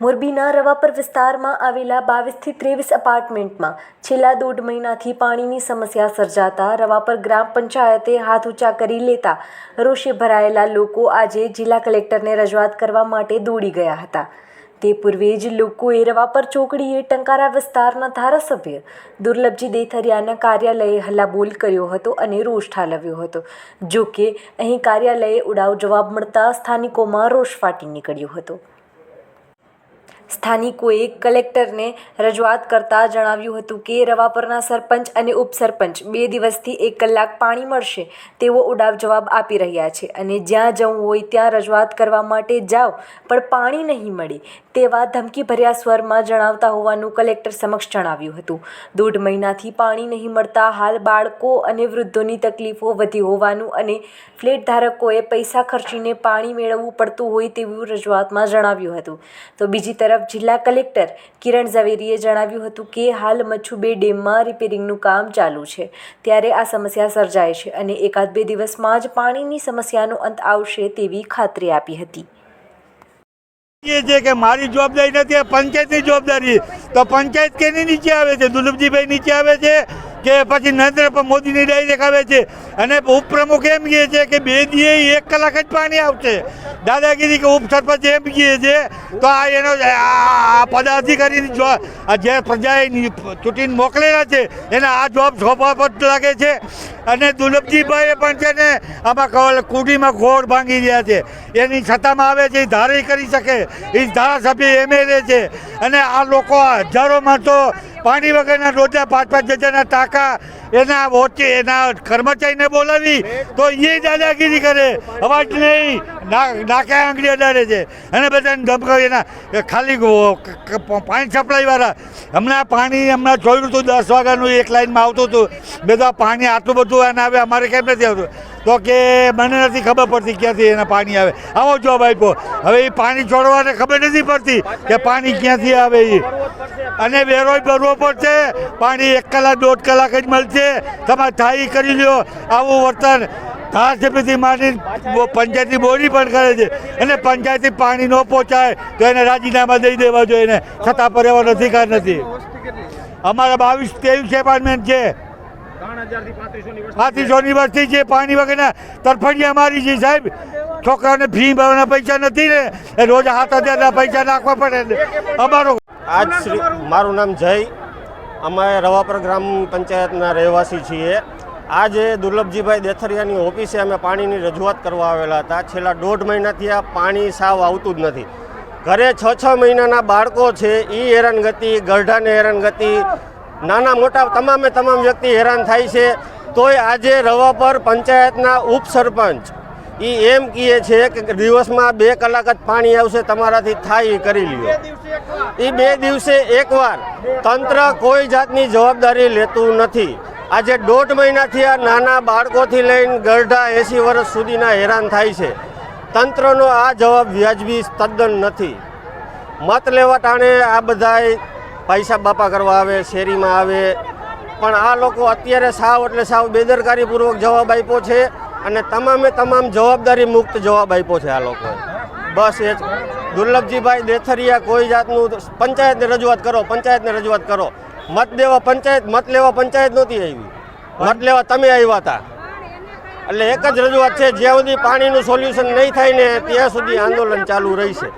મોરબીના રવાપર વિસ્તારમાં આવેલા બાવીસથી ત્રેવીસ અપાર્ટમેન્ટમાં છેલ્લા દોઢ મહિનાથી પાણીની સમસ્યા સર્જાતા રવાપર ગ્રામ પંચાયતે હાથ ઊંચા કરી લેતા રોષે ભરાયેલા લોકો આજે જિલ્લા કલેક્ટરને રજૂઆત કરવા માટે દોડી ગયા હતા. તે પૂર્વે જ લોકોએ રવાપર ચોકડીએ ટંકારા વિસ્તારના ધારાસભ્ય દુર્લભજી દેથરિયાના કાર્યાલયે હલ્લાબોલ કર્યો હતો અને રોષ ઠાલવ્યો હતો. જો કે અહીં કાર્યાલયે ઉડાવ જવાબ મળતા સ્થાનિકોમાં રોષ ફાટી નીકળ્યો હતો. સ્થાનિકોએ કલેક્ટરને રજૂઆત કરતા જણાવ્યું હતું કે રવાપરના સરપંચ અને ઉપસરપંચ બે દિવસથી એક કલાક પાણી મળશે તેવો ઉડાવ જવાબ આપી રહ્યા છે અને જ્યાં જવું હોય ત્યાં રજૂઆત કરવા માટે જાઓ, પણ પાણી નહીં મળે તેવા ધમકીભર્યા સ્વરમાં જણાવતા હોવાનું કલેક્ટર સમક્ષ જણાવ્યું હતું. દોઢ મહિનાથી પાણી નહીં મળતા હાલ બાળકો અને વૃદ્ધોની તકલીફો વધી હોવાનું અને ફ્લેટ ધારકોએ પૈસા ખર્ચીને પાણી મેળવવું પડતું હોય તેવું રજૂઆતમાં જણાવ્યું હતું. તો બીજી તરફ જિલ્લા કલેક્ટર કિરણ ઝવેરીએ જણાવ્યું હતું કે હાલ મચ્છુબે ડેમમાં રિપેરિંગનું કામ ચાલુ છે. ત્યારે આ સમસ્યા સર્જાય છે અને એકાદ બે દિવસમાં જ પાણીની સમસ્યાનો અંત આવશે તેવી ખાતરી આપી હતી. છે કે મારી જવાબદારી નથી પંચાયતની જવાબદારી. તો પંચાયત કેની નીચે આવે છે? દુર્લભજીભાઈ નીચે આવે છે? કે પછી નરેન્દ્ર મોદીની ડાયરેક્ટ આવે છે. અને ઉપપ્રમુખ એમ કહે છે કે બે દીએ એક કલાક જ પાણી આવશે. દાદાગીરી કે ઉપસરપંચ એમ કહે છે, તો આ એનો આ- પદાધિકારીની જો જે પ્રજાએ ચૂંટીને મોકલેલા છે, એને આ જવાબ સ્વભાવત લાગે છે. અને દુર્લભજીભાઈએ પણ છે ને, આમાં કુડીમાં ઘોડ ભાંગી રહ્યા છે. એની છતામાં આવે છે, એ ધારે કરી શકે. એ ધારાસભ્ય એમએલએ છે. અને આ લોકો હજારો માણસો પાણી વગરના રોજા પાંચ પાંચ હજારના ટાંકા એના વોચે એના કર્મચારીને બોલાવી તો એ દાદાગીરી કરે. અવાજ નહીં. નાકે આંગળી અડાડે છે. અને બધાને ધમકાવી એના ખાલી પાણી સપ્લાયવાળા. હમણાં પાણી, હમણાં જોયું હતું દસ વાગ્યાનું એક લાઈનમાં આવતું હતું બધા પાણી આટલું બધું એને આવે, અમારે કેમ નથી આવતું? તો કે મને નથી ખબર પડતી ક્યાંથી એના પાણી આવે. આવો જવાબ આપ્યો. હવે એ પાણી છોડવાને ખબર નથી પડતી કે પાણી ક્યાંથી આવે એ અને વેરોય ભરવો પડશે. પાણી એક કલાક, દોઢ કલાક જ મળશે. તમારે થાઈ કરી લ્યો. આવું વર્તન ધારાસભ્યથી માંડી પંચાયતની બોરી પણ કરે છે. અને પંચાયતથી પાણી ન પહોંચાય તો એને રાજીનામા દઈ દેવા જોઈએ એને છતાં પર એવાનો અધિકાર નથી. અમારા બાવીસ ત્રેવીસ એપાર્ટમેન્ટ છે. પાંત્રીસોની વસ્તી છે. પાણી વગરના તરફડિયા મારી છે સાહેબ. છોકરાઓને ફી ભરવાના પૈસા નથી ને. એ રોજ હાથ હજારના પૈસા નાખવા પડે અમારો આજ શ્રી મારું નામ જય અમે રવાપર ગ્રામ પંચાયતના રહેવાસી છીએ. આજે દુર્લભજીભાઈ દેથરિયાની ઓફિસે અમે પાણીની રજૂઆત કરવા આવેલા હતા. છેલ્લા દોઢ મહિનાથી આ પાણી સાવ આવતું જ નથી. ઘરે છ છ મહિનાના બાળકો છે એ હેરાનગતિ ગરઢાને હેરાનગતિ નાના મોટા તમામે તમામ વ્યક્તિ હેરાન થાય છે. તોય આજે રવાપર પંચાયતના ઉપસરપંચ એ એમ કહે છે કે દિવસમાં બે કલાક જ પાણી આવશે, તમારાથી થાય એ કરી લ્યો. એ બે દિવસે એકવાર. તંત્ર કોઈ જાતની જવાબદારી લેતું નથી. આજે દોઢ મહિનાથી આ નાના બાળકોથી લઈને ગરઢા એંસી વર્ષ સુધીના હેરાન થાય છે. તંત્રનો આ જવાબ વ્યાજબી તદ્દન નથી. મત લેવા ટાણે આ બધાય પૈસા બાપા કરવા આવે, શેરીમાં આવે. પણ આ લોકો અત્યારે સાવ એટલે સાવ બેદરકારીપૂર્વક જવાબ આપ્યો છે. અને તમામે તમામ જવાબદારી મુક્ત જવાબ આપ્યો છે આ લોકોએ. બસ એ દુર્લભજીભાઈ દેથરિયા, કોઈ જાતનું પંચાયતને રજૂઆત કરો, પંચાયતને રજૂઆત કરો. મત દેવા પંચાયત, મત લેવા પંચાયત નહોતી આવી. મત લેવા તમે આવ્યા હતા. એટલે એક જ રજૂઆત છે, જ્યાં સુધી પાણીનું સોલ્યુશન નહીં થાય ને ત્યાં સુધી આંદોલન ચાલુ રહેશે.